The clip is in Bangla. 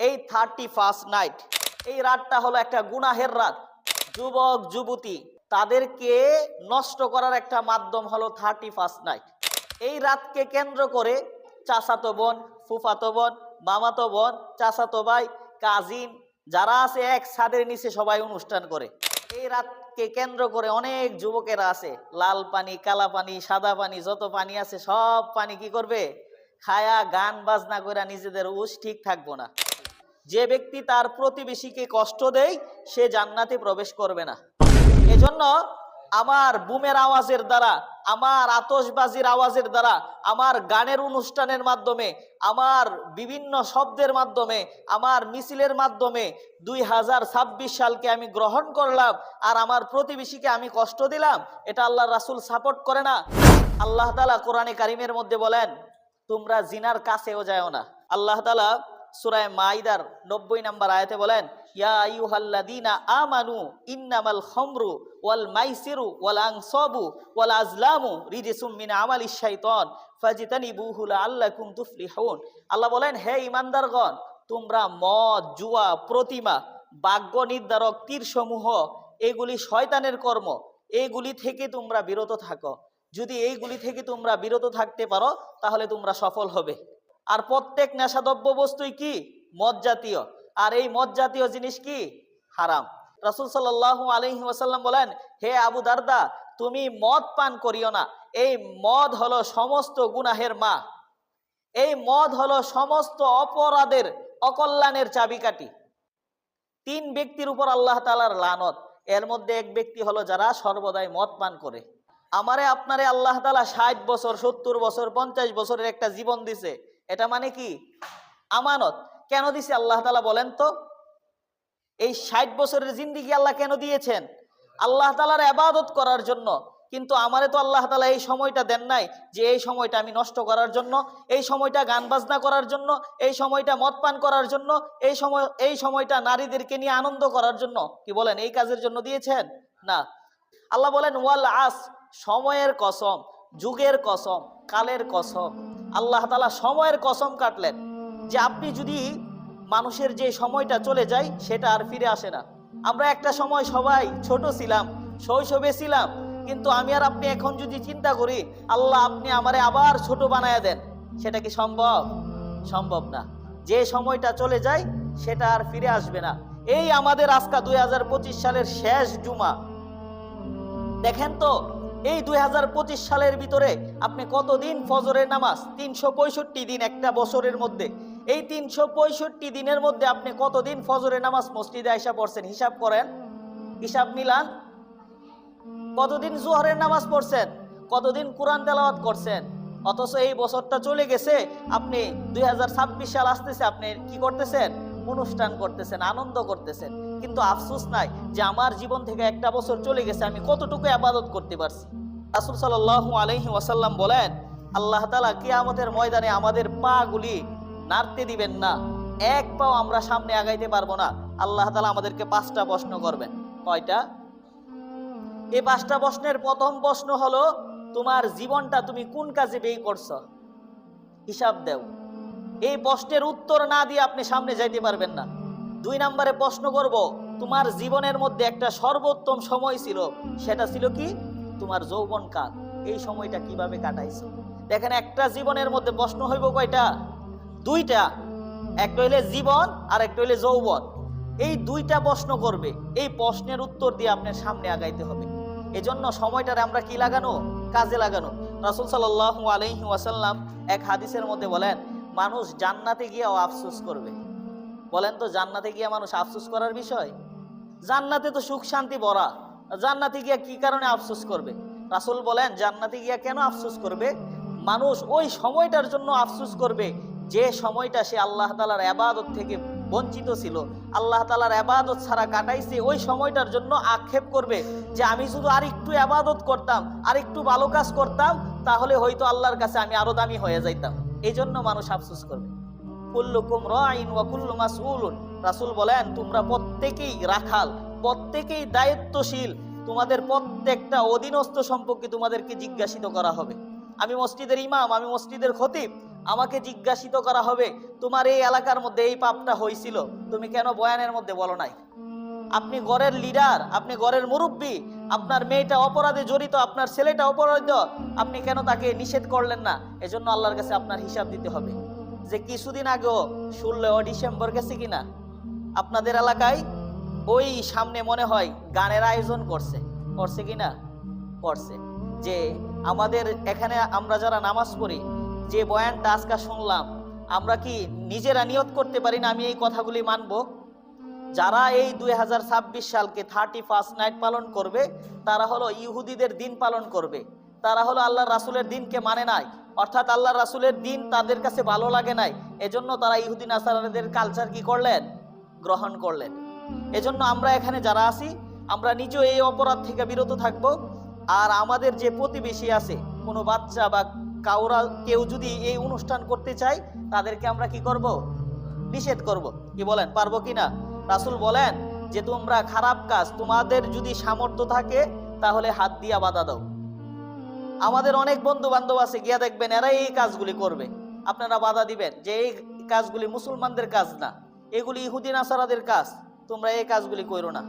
এই থার্টি ফার্স্ট নাইট এই রাতটা হলো একটা গুনাহের রাত। যুবক, যুবতী, তাদেরকে নষ্ট করার একটা মাধ্যম হলো থার্টি ফার্স্ট নাইট এই রাতকে কেন্দ্র করে চাচাতো বোন, ফুফাতো বোন, মামাতো বোন, চাচাতো ভাই কাজিন যারা আছে এক ছাদের নিচে সবাই অনুষ্ঠান করে। এই রাতকে কেন্দ্র করে অনেক যুবকেরা আছে। লাল পানি, কালা পানি, সাদা পানি, যত পানি আছে সব পানি কি করবে? খায়া, গান বাজনা করে নিজেদের উস ঠিক থাকব না। যে ব্যক্তি তার প্রতিবেশীকে কষ্ট দেয়, সে জান্নাতে প্রবেশ করবে না। এজন্য আমার বুমের আওয়াজের দ্বারা, আমার আতসবাজির আওয়াজের দ্বারা, আমার গানের অনুষ্ঠানের মাধ্যমে, আমার বিভিন্ন শব্দের মাধ্যমে, আমার মিছিলের মাধ্যমে দুই হাজার ছাব্বিশ সালকে আমি গ্রহণ করলাম আর আমার প্রতিবেশীকে আমি কষ্ট দিলাম, এটা আল্লাহ রাসুল সাপোর্ট করে না। আল্লাহ তালা কোরআনে কারিমের মধ্যে বলেন, তোমরা জিনার কাছেও যাও না। আল্লাহ তালা সুরায় মাইদার নব্বই নাম্বার আয়াতে বলেন আল্লাহ বলেন, হে ঈমানদারগণ, তোমরা মদ, জুয়া, প্রতিমা, ভাগ্য নির্ধারক তীরসমূহ, এগুলি শয়তানের কর্ম এইগুলি থেকে তোমরা বিরত থাকো। যদি এইগুলি থেকে তোমরা বিরত থাকতে পারো, তাহলে তোমরা সফল হবে। আর প্রত্যেক নেশাদ্রব্য বস্তুই কি? মদ জাতীয়। আর এই মদ জাতীয় জিনিস কি? হারাম। রাসুল সাল্লাহ আলহি ওয়াসাল্লাম বলেন, হে আবু দারদা, তুমি মদ পান করিও না। এই মদ হলো সমস্ত গুনাহের মা। এই মদ হলো সমস্ত অপরাধের, অকল্যাণের চাবিকাঠি। তিন ব্যক্তির উপর আল্লাহ তালার লানত। এর মধ্যে এক ব্যক্তি হলো যারা সর্বদাই মদ পান করে। আমারে আপনারে আল্লাহ তালা ষাট বছর, সত্তর বছর, পঞ্চাশ বছরের একটা জীবন দিছে। এটা মানে কি? আমানত। কেন দিছে? আল্লাহ তালা বলেন তো, এই ষাট বছরের জিন্দিগি আল্লাহ কেন দিয়েছেন? আল্লাহ তালার আবাদত করার জন্য। কিন্তু আমারে তো আল্লাহ তালা এই সময়টা দেন নাই যে এই সময়টা আমি নষ্ট করার জন্য, এই সময়টা গান বাজনা করার জন্য, এই সময়টা মদ পান করার জন্য, এই সময়, এই সময়টা নারীদেরকে নিয়ে আনন্দ করার জন্য। কি বলেন, এই কাজের জন্য দিয়েছেন? না। আল্লাহ বলেন, ওয়াল আস, সময়ের কসম, যুগের কসম, কালের কসম। আল্লাহ তালা সময়ের কসম কাটলেন যে আপনি যদি মানুষের যে সময়টা চলে যায় সেটা আর ফিরে আসে না। আমরা একটা সময় সবাই ছোট ছিলাম, শৈশবে ছিলাম, কিন্তু আমি আর আপনি এখন যদি চিন্তা করি, আল্লাহ আপনি আমারে আবার ছোট বানায় দেন, সেটা কি সম্ভব? সম্ভব না। যে সময়টা চলে যায়, সেটা আর ফিরে আসবে না। এই আমাদের আজকা দুই হাজার পঁচিশ সালের শেষ জুমা। দেখেন তো এই দুই হাজার পঁচিশ সালের ভিতরে আপনি কতদিন ফজরের নামাজ? তিনশো পঁয়ষট্টি দিন একটা বছরের মধ্যে। এই তিনশো পঁয়ষট্টি দিনের মধ্যে আপনি কতদিন ফজরের নামাজ মসজিদে আইসা পড়ছেন? হিসাব করেন। হিসাব মিলান। কতদিন জোহরের নামাজ পড়ছেন? কতদিন কোরআন তেলাওয়াত করছেন? অথচ এই বছরটা চলে গেছে, আপনি দুই হাজার ছাব্বিশ সাল আসতেছে, আপনি কি করতেছেন? অনুষ্ঠান করতেছেন, আনন্দ করতেছেন। কিন্তু আফসোস নাই যে আমার জীবন থেকে একটা বছর চলে গেছে, আমি কতটুকু আবাদত করতে পারছি। রাসুল সাল্লাল্লাহু আলাইহি ওয়াসাল্লাম বলেন, আল্লাহ তালা কিয়ামতের ময়দানে আমাদের পা গুলি নাড়তে দিবেন না। এক পাও আমরা সামনে আগাইতে পারব না। আল্লাহ তালা আমাদেরকে পাঁচটা প্রশ্ন করবেন। কয়টা? এই পাঁচটা প্রশ্নের প্রথম প্রশ্ন হলো, তোমার জীবনটা তুমি কোন কাজে ব্যয় করছ? হিসাব দেও। এই প্রশ্নের উত্তর না দিয়ে আপনি সামনে যাইতে পারবেন না। দুই নম্বরে প্রশ্ন করব, তোমার জীবনের মধ্যে একটা সর্বোত্তম সময় ছিল, সেটা ছিল কি? তোমার যৌবন কাল। এই সময়টা কীভাবে কাটাইছো? দেখেন, একটা জীবনের মধ্যে প্রশ্ন হইব কয়টা? দুইটা। একটা হইলে জীবন, আর একটা হইলে যৌবন। এই দুইটা প্রশ্ন করবে, এই প্রশ্নের উত্তর দিয়ে আপনার সামনে আগাইতে হবে। এজন্য সময়টারে আমরা কি লাগানো? কাজে লাগানো। রাসুল সাল্লাহ আলহি ওয়াসাল্লাম এক হাদিসের মধ্যে বলেন মানুষ জান্নাতে গিয়েও আফসোস করবে। বলেন তো, জান্নাতে গিয়ে মানুষ আফসোস করার বিষয়? জান্নাতে তো সুখ, শান্তি ভরা জান্নাতে গিয়া কি কারণে আফসোস করবে? রাসুল বলেন, জান্নাতে গিয়া কেন আফসোস করবে? মানুষ ওই সময়টার জন্য আফসোস করবে যে সময়টা সে আল্লাহ তালার আবাদত থেকে বঞ্চিত ছিল। আল্লাহ তালার আবাদত ছাড়া কাটাইছে, ওই সময়টার জন্য আক্ষেপ করবে যে আমি শুধু আর একটু আবাদত করতাম আর একটু ভালো কাজ করতাম, তাহলে হয়তো আল্লাহর কাছে আমি আরও দামি হয়ে যাইতাম। এই জন্য মানুষ আফসোস করবে। কুল্লুকুম রাইন ওয়া কুল্লু মাসউলুন। রাসূল বলেন, তোমরা প্রত্যেকেই রাখাল, প্রত্যেকেই দায়িত্বশীল। তোমাদের প্রত্যেকটা অধীনস্থ সম্পর্কে তোমাদেরকে জিজ্ঞাসিত করা হবে। আমি মসজিদের ইমাম, আমি মসজিদের খতিব, আমাকে জিজ্ঞাসিত করা হবে, তোমার এই এলাকার মধ্যে এই পাপটা হয়েছিল তুমি কেন বয়ানের মধ্যে বলো নাই? আপনি ঘরের লিডার, আপনি ঘরের মুরব্বী আপনার মেয়েটা অপরাধে জড়িত, আপনার ছেলেটা অপরাধ আপনি কেন তাকে নিষেধ করলেন না? এজন্য আল্লাহর কাছে আপনার হিসাব দিতে হবে। যে কিছুদিন আগেও ষোলো ডিসেম্বর গেছে কিনা? আপনাদের এলাকায় ওই সামনে মনে হয় গানের আয়োজন করছে। করছে কিনা? করছে। যে আমাদের এখানে আমরা যারা নামাজ পড়ি, যে বয়ানটা আজকে শুনলাম, আমরা কি নিজেরা নিয়ত করতে পারি না আমি এই কথাগুলি মানবো? যারা এই দুই হাজার ছাব্বিশ সালকে থার্টি ফার্স্ট নাইট পালন করবে, তারা হলো ইহুদিদের দিন পালন করবে। তারা হলো আল্লাহ রাসুলের দিনকে মানে নাই। অর্থাৎ আল্লাহ রাসুলের দিন তাদের কাছে ভালো লাগে নাই। এজন্য তারা ইহুদি নাসারাদের কালচার কি করলেন? গ্রহণ করলেন। এজন্য আমরা এখানে যারা আছি, আমরা নিজেও এই অপরাধ থেকে বিরত থাকব। আর আমাদের যে প্রতিবেশী আছে, কোনো বাচ্চা বা কাউরা কেউ যদি এই অনুষ্ঠান করতে চায়, তাদেরকে আমরা কি করব? নিষেধ করব। কি বলেন, পারব কি না? রাসুল বলেন যে তোমরা খারাপ কাজ, তোমাদের যদি সামর্থ্য থাকে, তাহলে হাত দিয়া বাধা দাও। আমাদের অনেক বন্ধু বান্ধব আছে, গিয়া দেখবেন এরা এই কাজগুলি করবে। আপনারা বাধা দিবেন যে এই কাজগুলি মুসলমানদের কাজ না, এগুলি ইহুদিন আসারাদের কাজ, তোমরা এই কাজগুলি করো না।